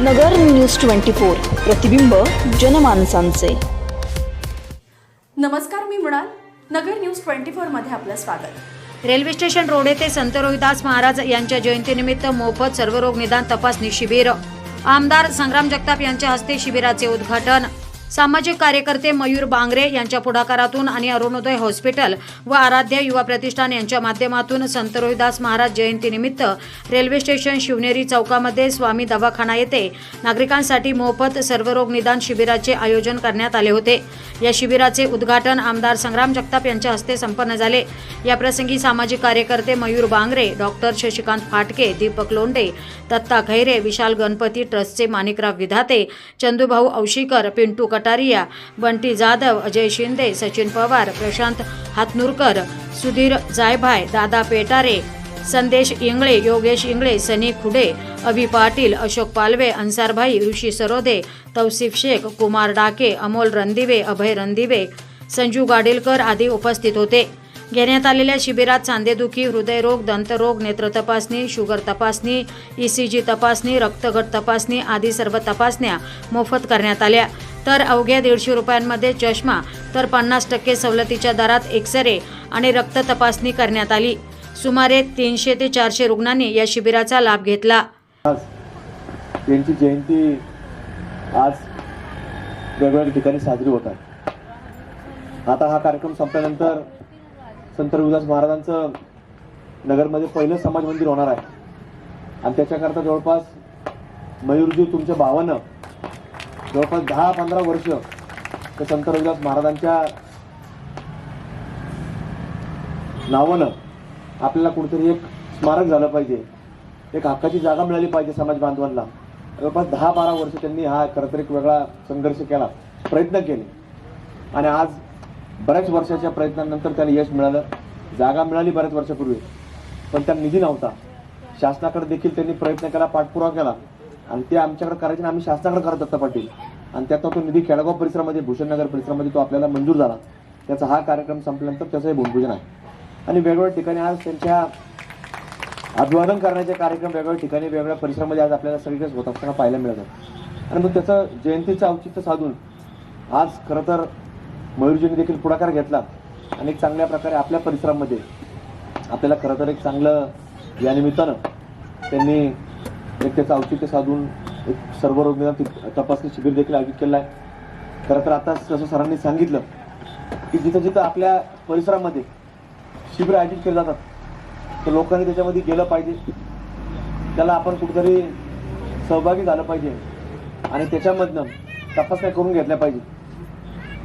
नगर news twenty four प्रतिबिंब जनमानसांचे. नमस्कार मी मृणाल. नगर न्यूज ट्वेंटी फोरमध्ये आपलं स्वागत. रेल्वे स्टेशन रोड येथे संत रोहिदास महाराज यांच्या जयंतीनिमित्त मोफत सर्वरोग निदान तपासणी शिबिर. आमदार संग्राम जगताप यांच्या हस्ते शिबिराचे उद्घाटन. सामाजिक कार्यकर्ते मयूर बांगरे यांच्या पुढाकारातून आणि अरुणोदय हॉस्पिटल व आराध्य युवा प्रतिष्ठान यांच्या माध्यमातून संत रोहिदास महाराज जयंतीनिमित्त रेल्वे स्टेशन शिवनेरी चौकामध्ये स्वामी दवाखाना येथे नागरिकांसाठी मोफत सर्वरोग निदान शिबिराचे आयोजन करण्यात आले होते. या शिबिराचे उद्घाटन आमदार संग्राम जगताप यांच्या हस्ते संपन्न झाले. याप्रसंगी सामाजिक कार्यकर्ते मयूर बांगरे डॉक्टर शशिकांत फाटके दीपक लोंडे दत्ता खैरे विशाल गणपती ट्रस्टचे माणिकराव विधाते चंदूभाऊ औशीकर पिंटू कटारिया बंटी जाधव अजय शिंदे सचिन पवार प्रशांत हातनुरकर सुधीर जायभाय दादा पेटारे संदेश इंगळे योगेश इंगळे सनी खुडे अभि पाटील अशोक पालवे अन्सारभाई ऋषी सरोदे तौसिफ शेख कुमार डाके अमोल रणदिवे अभय रणदिवे संजू गाडेलकर आदी उपस्थित होते. घेण्यात आलेल्या शिबिरात सांधेदुखी हृदयरोग दंतरोग नेत्र तपासणी शुगर तपासणी ईसीजी तपासणी रक्तगट तपासणी आदी सर्व तपासण्या मोफत करण्यात आल्या. तर अवघ्या दीडशे रुपयांमध्ये चष्मा तर पन्नास टक्के सवलतीच्या दरात एक्सरे आणि रक्त तपासणी करण्यात आली. सुमारे तीनशे ते चारशे रुग्णांनी या शिबिराचा लाभ घेतला. त्यांची जयंती आज वेगवेगळ्या ठिकाणी साजरी होत आहे. आता हा कार्यक्रम संपल्यानंतर संत रविदास महाराजांचं नगरमध्ये पहिलं समाज मंदिर होणार आहे. आणि त्याच्याकरता जवळपास मयूरजी तुमच्या भावानं जवळपास दहा पंधरा वर्ष ते संत रविदास महाराजांच्या नावानं आपल्याला कुठेतरी एक स्मारक झालं पाहिजे. एक हक्काची जागा मिळाली पाहिजे समाज बांधवांना. जवळपास दहा बारा वर्ष त्यांनी हा खरं तर एक वेगळा संघर्ष केला प्रयत्न केले. आणि आज बऱ्याच वर्षाच्या प्रयत्नानंतर त्याला यश मिळालं. जागा मिळाली बऱ्याच वर्षापूर्वी पण त्या निधी नव्हता. शासनाकडे देखील त्यांनी प्रयत्न केला पाठपुरावा केला. आणि ते आमच्याकडे करायचे आणि आम्ही शासनाकडे करत दत्ता पाटील. आणि त्यातनं तो निधी खेडगाव परिसरामध्ये भूषणनगर परिसरामध्ये तो आपल्याला मंजूर झाला. त्याचा हा कार्यक्रम संपल्यानंतर त्याचंही भूमिपूजन आहे. आणि वेगवेगळ्या ठिकाणी आज त्यांच्या अभिवादन करण्याचे कार्यक्रम वेगवेगळ्या ठिकाणी वेगवेगळ्या परिसरामध्ये आज आपल्याला सगळीकडेच होत असताना पाहायला मिळतात आणि मग त्याचं जयंतीचं औचित्य साधून आज खरं तर मयूरजींनी देखील पुढाकार घेतला आणि एक चांगल्या प्रकारे आपल्या परिसरामध्ये आपल्याला खरं तर एक चांगलं या निमित्तानं त्यांनी एक त्याचं औचित्य साधून एक सर्व रोग तपासणी शिबिर देखील आयोजित केलं आहे. खरं तर आता जसं सरांनी सांगितलं की जिथं जिथं आपल्या परिसरामध्ये शिबिर आयोजित केले जातात तर लोकांनी त्याच्यामध्ये गेलं पाहिजे. त्याला आपण कुठेतरी सहभागी झालं पाहिजे आणि त्याच्यामधनं तपासण्या करून घेतल्या पाहिजे.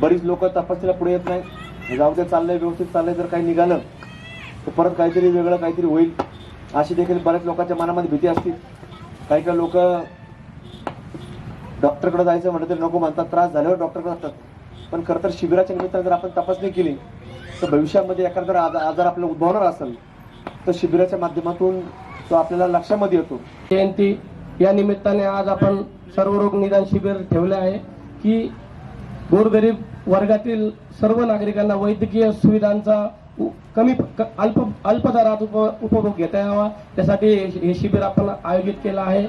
बरीच लोक तपासणीला पुढे येत नाही जाऊ दे चाललंय व्यवस्थित चाललंय जर काही निघालं तर परत काहीतरी वेगळं काहीतरी होईल. अशी देखील बऱ्याच लोकांच्या मनामध्ये भीती असते. काही काही लोक डॉक्टरकडे जायचं म्हटलं तरी नको म्हणतात त्रास झाल्यावर डॉक्टरकडे असतात पण खरं तर शिबिराच्या निमित्तानं जर आपण तपासणी केली तर भविष्यामध्ये एखादा जर आजार आजार आपल्याला उद्भवणार असेल तर शिबिराच्या माध्यमातून तो आपल्याला लक्षामध्ये येतो. जयंती या निमित्ताने आज आपण सर्व रोग निदान शिबिर ठेवले आहे की गोरगरीब वर्गातील सर्व नागरिकांना वैद्यकीय सुविधांचा कमी क- अल्प अल्प दरात उप उपभोग घेता यावा. त्यासाठी हे शिबिर आपण आयोजित केलं आहे.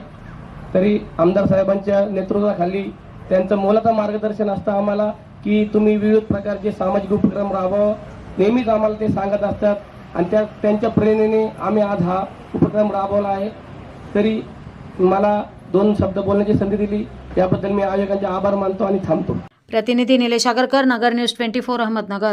तरी आमदार साहेबांच्या नेतृत्वाखाली त्यांचं मोलाचं मार्गदर्शन असतं आम्हाला की तुम्ही विविध प्रकारचे सामाजिक उपक्रम राबवा. नेहमीच आम्हाला ते सांगत असतात. आणि त्या त्यांच्या प्रेरणेने आम्ही आज हा उपक्रम राबवला आहे. तरी मला दोन शब्द बोलण्याची संधी दिली. याबद्दल मी आयोजकांचे आभार मानतो आणि थांबतो. प्रतिनिधी Nilesh Agarkar Nagar news twenty four Ahmednagar.